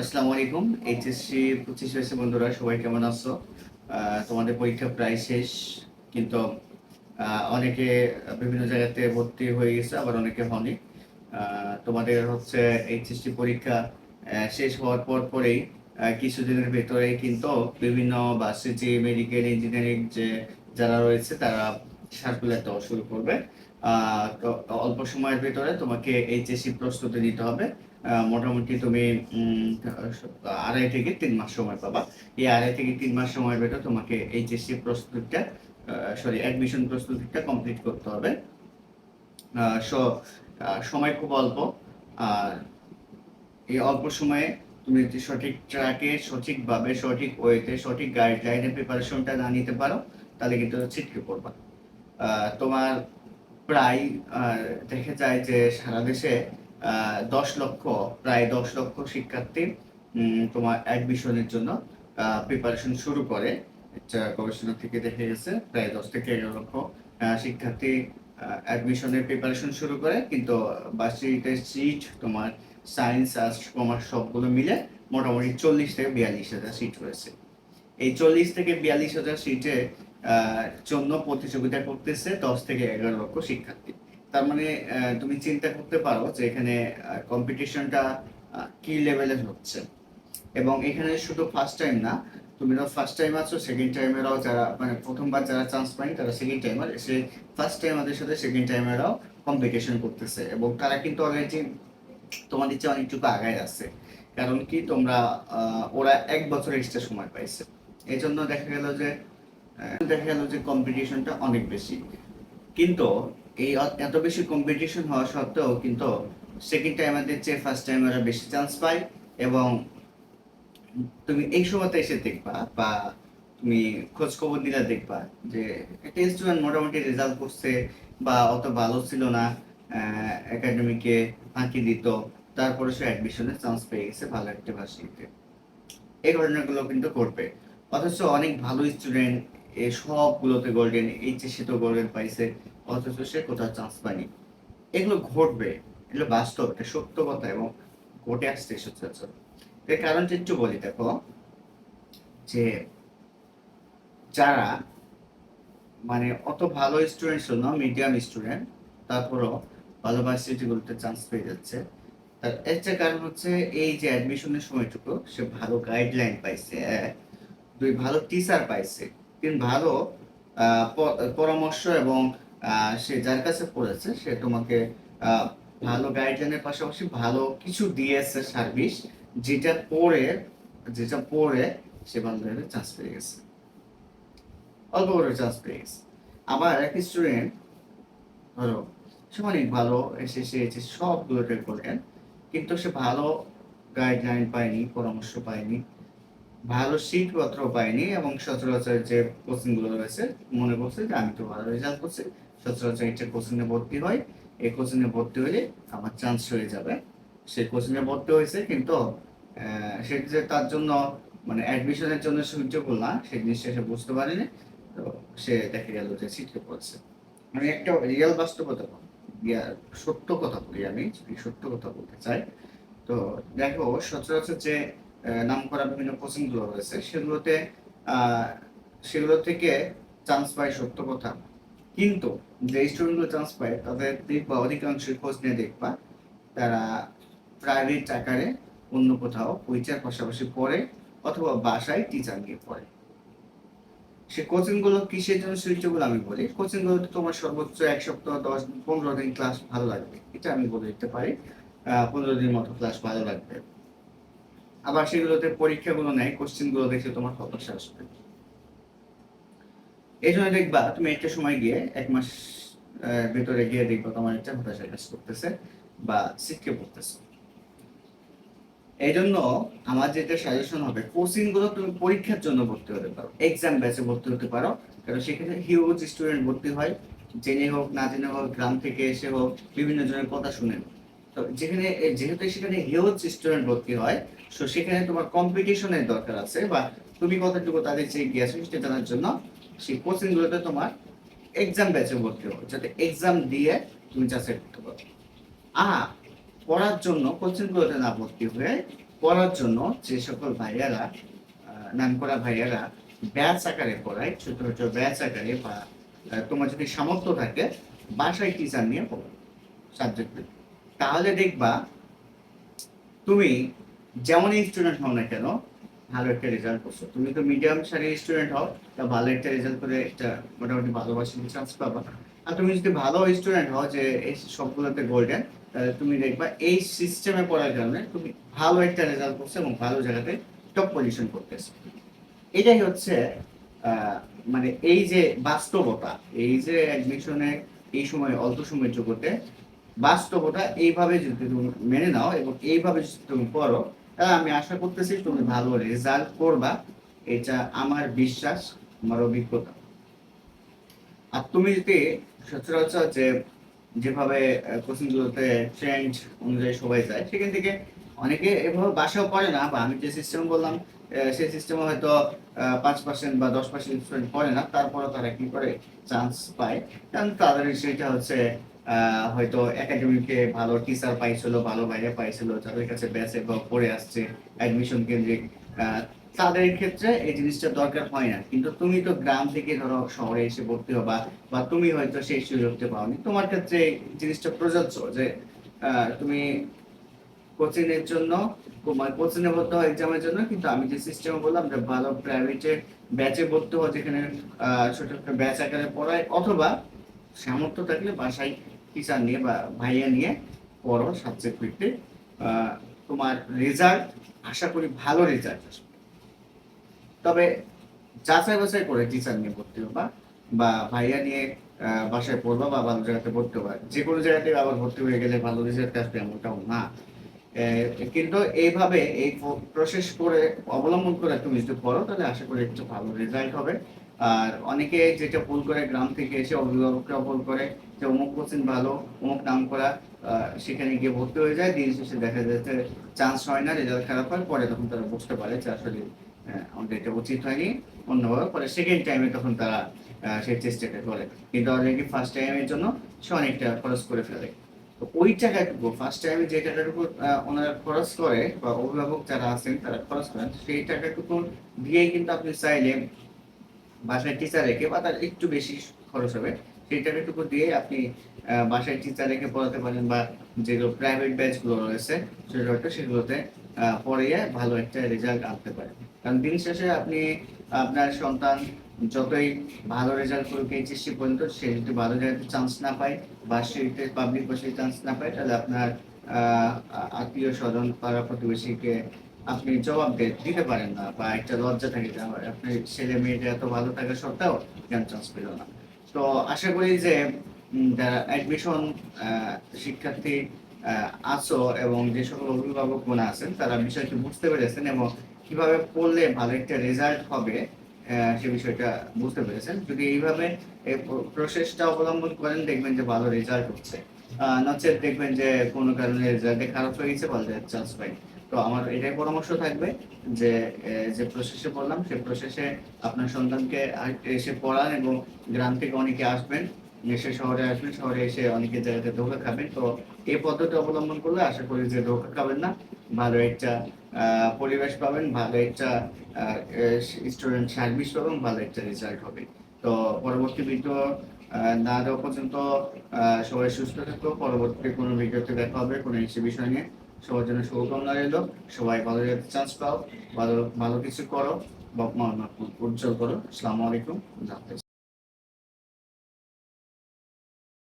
আসসালামু আলাইকুম এইচএসসি পঁচিশ হয়েছে বন্ধুরা, সবাই কেমন আছো? তোমাদের পরীক্ষা প্রায় শেষ, কিন্তু অনেকে বিভিন্ন জায়গাতে ভর্তি হয়ে গেছে, আবার অনেকে হয়নি। তোমাদের হচ্ছে এইচএসসি পরীক্ষা শেষ হওয়ার পর পরেই কিছুদিনের ভেতরে কিন্তু বিভিন্ন ভার্সিটি মেডিকেল, ইঞ্জিনিয়ারিং যে যারা রয়েছে, তারা সার্কুলার দেওয়া শুরু করবে। তো অল্প সময়ের ভেতরে তোমাকে এইচএসসি প্রস্তুতি নিতে হবে। মোটামুটি তুমি আড়াই থেকে তিন মাস সময় পাবা। এই আড়াই থেকে তিন মাস সময়ের ভেতর তোমাকে এইচএসসি প্রস্তুতিটা সরি অ্যাডমিশন প্রস্তুতিটা কমপ্লিট করতে হবে। সময় খুব অল্প। আর এই অল্প সময়ে তুমি যদি সঠিক ট্র্যাকে, সঠিকভাবে, সঠিক ওয়েতে, সঠিক গাইডলাইনে প্রিপারেশনটা না নিতে পারো, তাহলে কিন্তু ছিটকে পড়বা। তোমার প্রায় দেখা যায় যে সারা দেশে দশ লক্ষ, প্রায় দশ লক্ষ শিক্ষার্থী তোমার অ্যাডমিশনের জন্য প্রিপারেশন শুরু করে। গবেষণা থেকে দেখে গেছে, প্রায় দশ থেকে এগারো লক্ষ শিক্ষার্থী অ্যাডমিশনের প্রিপারেশন শুরু করে। কিন্তু ভার্সিটিতে সিট তোমার সায়েন্স আর্টস কমার্স সবগুলো মিলে মোটামুটি চল্লিশ থেকে বিয়াল্লিশ হাজার সিট রয়েছে। এই চল্লিশ থেকে বিয়াল্লিশ হাজার সিটের জন্য প্রতিযোগিতা করতেছে দশ থেকে এগারো লক্ষ শিক্ষার্থী। তার মানে তুমি চিন্তা করতে পারো যে এখানে কম্পিটিশনটা কি লেভেলের হচ্ছে। এবং এখানে শুধু ফার্স্ট টাইম না তুমি তো ফার্স্ট টাইম আছো সেকেন্ড টাইমেরাও যারা মানে প্রথমবার যারা চান্স পায়নি, তারা সেকেন্ড টাইমার এসে ফার্স্ট টাইম টাইমারদের সাথে সেকেন্ড টাইমেরাও কম্পিটিশন করতেছে। এবং তারা কিন্তু অলরেডি তোমাদের চেয়ে অনেকটুকু আগায় আছে। কারণ কি, তোমরা ওরা এক বছর এক্সট্রা সময় পাইছে। এই জন্য দেখা গেল যে দেখা গেল যে কম্পিটিশনটা অনেক বেশি। কিন্তু এই এত বেশি কম্পিটিশন হওয়া সত্ত্বেও কিন্তু সেকেন্ড টাইমারদের চেয়ে ফার্স্ট টাইম টাইমাররা বেশি চান্স পায় এবং তুমি এই সময়তে এসে দেখবা বা তুমি খোঁজ খবর দিলে দেখবা যে একটা স্টুডেন্ট মোটামুটি রেজাল্ট করছে বা অত ভালো ছিল না একাডেমিকে ফাঁকি দিত, তারপরে সে অ্যাডমিশনে চান্স পেয়ে গেছে ভালো একটা ভার্সিটিতে এই ঘটনাগুলো কিন্তু করবে অথচ অনেক ভালো স্টুডেন্ট এই সবগুলোতে গোল্ডেন এইচএসসি তো গোল্ডেন পাইছে, অথচ সে কোথাও চান্স পায়নি। এগুলো ঘটবে, এগুলো বাস্তব, এটা সত্য কথা এবং ঘটে আসছে সচরাচর এর কারণটা একটু বলি, দেখো, যে যারা মানে অত ভালো স্টুডেন্ট ছিল না মিডিয়াম স্টুডেন্ট তারপরও ভালো ভার্সিটিগুলোতে চান্স পেয়ে যাচ্ছে। তার একটা কারণ হচ্ছে, এই যে অ্যাডমিশনের সময়টুকু সে ভালো গাইডলাইন পাইছে এক। দুই ভালো টিচার পাইছে। তিন ভালো পরামর্শ এবং সে যার কাছে পড়েছে, সে তোমাকে ভালো গাইডলাইনের পাশাপাশি ভালো কিছু দিয়েছে সার্ভিস যেটা পড়ে যেটা পড়ে সে ভালো চান্স পেয়ে গেছে। অল্প করে চান্স পেয়ে গেছে। আবার এক স্টুডেন্ট ধরো, সে অনেক ভালো, এসে, সে এসে সবগুলোতে করলেন, কিন্তু সে ভালো গাইডলাইন পায়নি, পরামর্শ পায়নি। ভালো শীতপত্র পাইনি এবং সচরাচর যে কোচিংগুলো রয়েছে মনে করছে যে আমি তো ভালো রেজাল্ট করছি সচরাচর একটা কোচিং এ ভর্তি হয় এই কোচিং এ ভর্তি হলে আমার চান্স হয়ে যাবে। সে কোচিং এ ভর্তি হয়েছে কিন্তু আহ, সে যে তার জন্য মানে অ্যাডমিশনের জন্য সুযোগ না সেই জিনিসটা সে বুঝতে পারেনি তো সে দেখা গেল যে ছিটকে পড়ছে। আমি একটা রিয়েল বাস্তবতা সত্য কথা বলি আমি সত্য কথা বলতে চাই তো দেখো সচরাচর যে নাম করা বিভিন্ন কোচিংগুলো রয়েছে। সেগুলোতে সেগুলো থেকে চান্স পায় সত্য কথা। কিন্তু যে স্টুডেন্টগুলো চান্স পায়, তাদের দেখবা অধিকাংশই খোঁজ নিয়ে দেখবা, তারা প্রাইভেট আকারে অন্য কোথাও পরিচয়ের পাশাপাশি পড়ে অথবা বাসায় টিচার নিয়ে পড়ে। সে কোচিংগুলো কিসের জন্য সুইচেবল আমি বলি? কোচিং গুলোতে তোমার সর্বোচ্চ এক সপ্তাহ, দশ, পনেরো দিন ক্লাস ভালো লাগবে। এটা আমি বলে দিতে পারি। পনেরো দিন মতো ক্লাস ভালো লাগবে। আবার সেগুলোতে পরীক্ষাগুলো নেয় কোশ্চেনগুলো দেখে তোমার হতাশা আসবে। এই জন্য দেখবা, তুমি একটা সময় গিয়ে এক মাস ভেতরে গিয়ে দেখবা তোমার একটা হতাশা কাজ করতেছে বা শিখকে পড়তেছে। এই জন্য আমার যেটা সাজেশন হবে কোচিংগুলো তুমি পরীক্ষার জন্য ভর্তি হতে পারো এক্সাম ব্যাচে ভর্তি হতে পারো। কারণ সেখানে হিউজ স্টুডেন্ট ভর্তি হয়, জেনে হোক, না জেনে হোক, গ্রাম থেকে এসে হোক, বিভিন্ন জনের কথা শুনে তো যেখানে যেহেতু সেখানে হিউজ স্টুডেন্ট ভর্তি হয়, তো সেখানে তোমার কম্পিটিশনের দরকার আছে বা তুমি কতটুকু তাদের চেয়ে গিয়েছো সেটা জানার জন্য সেই কোচিং গুলোতে তোমার এক্সাম ব্যাচে ভর্তি হবে, যাতে এক্সাম দিয়ে তুমি যাচাই করতে পারো। আর পড়ার জন্য কোচিং গুলোতে না ভর্তি হয়ে পড়ার জন্য যে সকল ভাইয়ারা নাম করা ভাইয়ারা ব্যাচ আকারে পড়ায়, ছোট ছোট ব্যাচ আকারে বা তোমার যদি সামর্থ্য থাকে, বাসায় টিচার নিয়ে পড়ো সাবজেক্ট তাহলে দেখবা তুমি যেমনই স্টুডেন্ট হও না কেন, ভালো একটা রেজাল্ট করছ। তুমি তো মিডিয়াম সারির স্টুডেন্ট হও, তা ভালো একটা রেজাল্ট করে একটা মোটামুটি ভালোবাসি চান্স পাবা। আর তুমি যদি ভালো স্টুডেন্ট হও যে এই সবগুলোতে গোল্ডেন তাহলে তুমি দেখবা এই সিস্টেমে পড়ার কারণে তুমি ভালো একটা রেজাল্ট করছ এবং ভালো জায়গাতে টপ পজিশন করতেছো। এটাই হচ্ছে মানে এই যে বাস্তবতা, এই যে অ্যাডমিশনে এই সময়, অল্প সময়ের জগতে বাস্তবতা এইভাবে যদি তুমি মেনে নাও এবং এইভাবে যদি তুমি পড়ো তাহলে আমি আশা করতেছি তুমি ভালো রেজাল্ট করবা। এটা আমার বিশ্বাস, আমার অভিজ্ঞতা। আর তুমি যদি সচরাচর যে, যেভাবে কোচিং গুলোতে ট্রেন্ড অনুযায়ী সবাই যায়, সেখান থেকে অনেকে এভাবে বাসাও পড়ে না, বা আমি যে সিস্টেম বললাম সেই সিস্টেমে হয়তো পাঁচ পার্সেন্ট বা দশ পার্সেন্ট পড়ে না তারপরে তারা কি করে? চান্স পায়। কারণ তাদের সেটা হচ্ছে হয়তো একাডেমিকে ভালো টিচার পাইছিল, ভালো বাইরে পাইছিল, যাদের কাছে পড়ে আসছে অ্যাডমিশন কেন্দ্রিক তাদের ক্ষেত্রে এই জিনিসটা দরকার হয় না। কিন্তু তুমি তো গ্রাম থেকে ধরো শহরে এসে ভর্তি হবা, বা তুমি হয়তো সেই সুযোগটা পাওনি। তোমার ক্ষেত্রে এই জিনিসটা প্রযোজ্য যে তুমি কোচিং এর জন্য তোমার কোচিং এ ভর্তি হয় এক্সামের জন্য, কিন্তু আমি যে সিস্টেমে বললাম যে ভালো প্রাইভেটে ব্যাচে ভর্তি হওয়া, যেখানে ছোট ছোট ব্যাচ আকারে পড়ায়, অথবা সামর্থ্য থাকলে বাসায় টিচার নিয়ে বা ভাইয়া নিয়ে পড়ো সাবজেক্ট ভিত্তিক তোমার রেজাল্ট আশা করি ভালো রেজাল্ট আসবে। তবে যাচাই বাছাই করে টিচার নিয়ে ভর্তি হবা বা ভাইয়া নিয়ে বাসায় পড়বা বা ভালো জায়গাতে ভর্তি হবা। যে কোনো জায়গাতে আবার ভর্তি হয়ে গেলে ভালো রেজাল্ট আসবে এমনটাও না। কিন্তু এইভাবে এই প্রসেস করে অবলম্বন করে তুমি যদি পড়ো তাহলে আশা করি একটু ভালো রেজাল্ট হবে। আর অনেকে যেটা ভুল করে, গ্রাম থেকে এসে অভিভাবকরা ভুল করে, যে অমুক কোচিং ভালো, অমুক নাম করা সেখানে গিয়ে ভর্তি হয়ে যায়, দিন শেষে দেখা যাচ্ছে চান্স হয় না রেজাল্ট খারাপ হয়, পরে তখন তারা বুঝতে পারে যে আসলে আমাদের এটা উচিত হয়নি, অন্যভাবে পরে সেকেন্ড টাইমে তখন তারা সেই চেষ্টাটা করে। কিন্তু অলরেডি ফার্স্ট টাইমের জন্য সে অনেকটা খরচ করে ফেলে। তো ওই টাকাটুকু ফার্স্ট টাইমে যে টাকাটুকু ওনারা খরচ করে, বা অভিভাবক যারা আছেন, তারা খরচ করেন, সেই টাকাটুকু দিয়েই কিন্তু আপনি চাইলে বাসায় টিচার রেখে বা তার একটু বেশি খরচ হবে, সেই টাকাটুকু দিয়ে আপনি বাসায় টিচার রেখে পড়াতে পারেন বা যেগুলো প্রাইভেট ব্যাচগুলো রয়েছে সেগুলোতে সেগুলোতে পড়িয়ে ভালো একটা রেজাল্ট আনতে পারেন। কারণ দিন শেষে আপনি, আপনার সন্তান যতই ভালো রেজাল্ট করুক এইচএসসি পর্যন্ত, সে যদি ভালো জায়গাতে চান্স না পায় বা সেতে পাবলিক বসে চান্স না পায়, তাহলে আপনার আত্মীয় স্বজন, পাড়া প্রতিবেশীকে আপনি জবাব দিতে পারেন না বা একটা লজ্জা থাকে যে আপনার ছেলে মেয়েটা এত ভালো থাকা সত্ত্বেও কেন চান্স পেল না। তো আশা করি যে যারা অ্যাডমিশন শিক্ষার্থী আছো এবং যে সকল অভিভাবক মনে আছেন, তারা বিষয়টি বুঝতে পেরেছেন এবং কীভাবে পড়লে ভালো একটা রেজাল্ট হবে সে বিষয়টা বুঝতে পেরেছেন। যদি এইভাবে এই প্রসেসটা অবলম্বন করেন, দেখবেন যে ভালো রেজাল্ট হচ্ছে। নচেত দেখবেন যে কোনো কারণে রেজাল্টে খারাপ হয়ে গেছে ভালো চান্স পাই। তো আমার এটাই পরামর্শ থাকবে যে যে প্রসেসে বললাম সেই প্রসেসে আপনার সন্তানকে এসে পড়ান এবং গ্রাম থেকে অনেকে আসবেন এসে শহরে আসবেন, শহরে এসে অনেকে জায়গাতে ধোকা খাবেন। তো এই পদ্ধতি অবলম্বন করলে আশা করি যে ধোকা খাবেন না। ভালো একটা পরিবেশ পাবেন, ভালো একটা স্টুডেন্ট সার্ভিস পাবেন, ভালো একটা রেজাল্ট হবে। তো পরবর্তী ভিডিও না দেওয়া পর্যন্ত সবাই সুস্থ থাকো। পরবর্তী কোনো ভিডিওতে দেখা হবে, কোনো বিষয় নিয়ে। সবার জন্য শুভকামনা রইল। সবাই ভালো চান্স পাও। ভালো ভালো কিছু করো। বাপ, মা উজ্জ্বল করো। আসসালামু আলাইকুম।